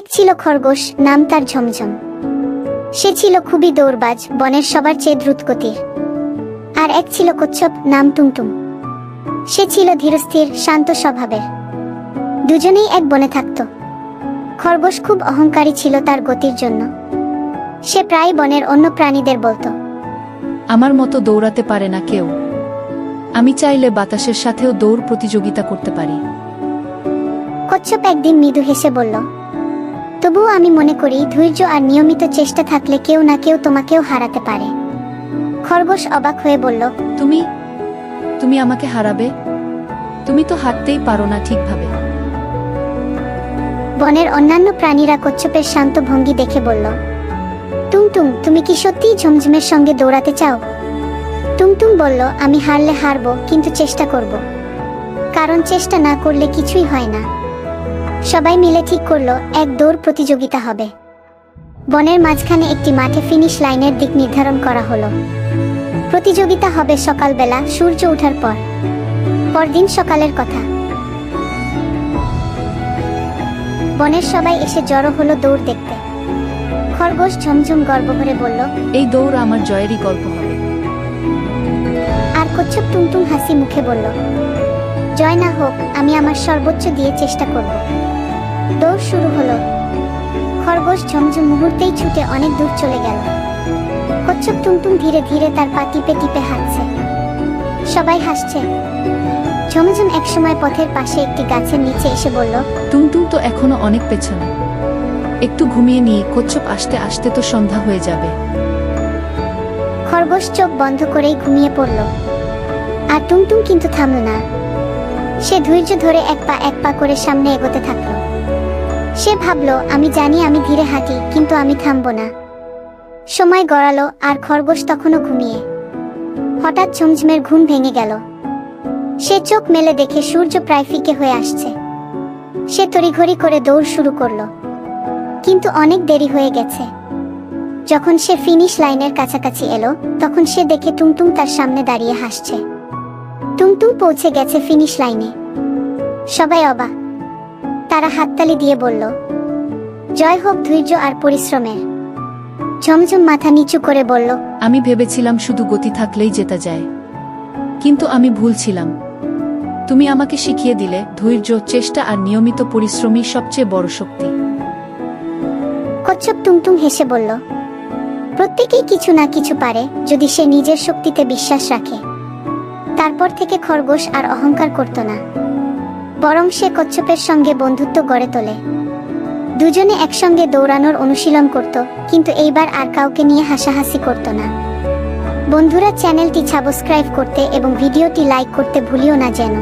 এক ছিল খরগোশ নাম তার ঝমঝম। সে ছিল খুবই দৌড়বাজ বনের সবার চেয়ে দ্রুতগতির। আর এক ছিল কচ্ছপ নাম টুমটুম। সে ছিল ধীরস্থির শান্ত স্বভাবের। দুজনেই এক বনে থাকত। খরগোশ খুব অহংকারী ছিল তার গতির জন্য। সে প্রায় বনের অন্য প্রাণীদের বলতো। আমার মতো দৌড়াতে পারে না কেউ। আমি চাইলে বাতাসের সাথেও দৌড় প্রতিযোগিতা করতে পারি। কচ্ছপ একদিন মৃদু হেসে বলল তবুও আমি মনে করি ধৈর্য আর নিয়মিত চেষ্টা থাকলে কেউ না কেউ তোমাকেও হারাতে পারে। খরগোশ অবাক হয়ে বলল তুমি তুমি আমাকে হারাবে? তুমি তো হাঁটতেই পারো না ঠিকভাবে। বনের অন্যান্য প্রাণীরা কচ্ছপের শান্ত ভঙ্গি দেখে বলল টুমটুম তুমি কি সত্যিই ঝমঝমের সঙ্গে দৌড়াতে চাও? টুমটুম বলল আমি হারলে হারবো কিন্তু চেষ্টা করব। কারণ চেষ্টা না করলে কিছুই হয় না। সবাই মিলে ঠিক করল এক দৌড় প্রতিযোগিতা হবে। বনের মাঝখানে একটি মাঠে ফিনিশ লাইনের দিক নির্ধারণ করা হলো। প্রতিযোগিতা হবে সকালবেলা সূর্য ওঠার পর। পরদিন সকালের কথা। বনের সবাই এসে জড়ো হলো দৌড় দেখতে। খরগোশ ঝমঝম গর্ব ভরে বলল এই দৌড় আমার জয়েরই গল্প হবে। আর কচ্ছপ টুমটুম হাসি মুখে বলল জয় না হোক আমি আমার সর্বোচ্চ দিয়ে চেষ্টা করব। দৌড় শুরু হলো। খরগোশ ঝমঝম মুহূর্তেই ছুটে অনেক দূর চলে গেল। কচ্ছপ টুমটুম ধীরে ধীরে তার পা টিপে টিপে হাঁটছে। সবাই হাসছে। ঝমঝম একসময় পথের পাশে একটি গাছের নিচে এসে বলল টুমটুম তো এখনও অনেক পেছনে। একটু ঘুমিয়ে নিয়ে কচ্ছপ আসতে আসতে তো সন্ধ্যা হয়ে যাবে। খরগোশ চোখ বন্ধ করেই ঘুমিয়ে পড়ল। আর টুমটুম কিন্তু থামল না। সে ধৈর্য ধরে এক পা এক পা করে সামনে এগোতে থাকল। সে ভাবলো, আমি জানি আমি ধীরে হাঁটি, কিন্তু আমি থামবো না। সময় গড়ালো, আর খরগোশ তখনও ঘুমিয়ে। হঠাৎ ঝুমঝুমের ঘুম ভেঙে গেল। সে চোখ মেলে দেখে সূর্য প্রায় ফিকে হয়ে আসছে। সে তড়িঘড়ি করে দৌড় শুরু করল। কিন্তু অনেক দেরি হয়ে গেছে। যখন সে ফিনিশ লাইনের কাছাকাছি এলো, তখন সে দেখে টুমটুম তার সামনে দাঁড়িয়ে হাসছে। টুমটুম পৌঁছে গেছে ফিনিশ লাইনে। সবাই অবাক। তারা হাততালি দিয়ে বলল জয় হোক ধৈর্য আর পরিশ্রমের। ঝমঝম মাথা নিচু করে বলল আমি ভেবেছিলাম শুধু গতি থাকলেই জেতা যায়। কিন্তু আমি ভুল ছিলাম। তুমি আমাকে শিখিয়ে দিলে ধৈর্য চেষ্টা আর নিয়মিত পরিশ্রমই সবচেয়ে বড় শক্তি। কচ্ছপ টুংটুং হেসে বলল প্রত্যেকেই কিছু না কিছু পারে যদি সে নিজের শক্তিতে বিশ্বাস রাখে। তারপর থেকে খরগোশ আর অহংকার করত না। বরং সে কচ্ছপের সঙ্গে বন্ধুত্ব গড়ে তোলে। দুজনে একসঙ্গে দৌড়ানোর অনুশীলন করত, কিন্তু এইবার আর কাউকে নিয়ে হাসাহাসি করত না। বন্ধুরা চ্যানেলটি সাবস্ক্রাইব করতে এবং ভিডিওটি লাইক করতে ভুলিও না যেন।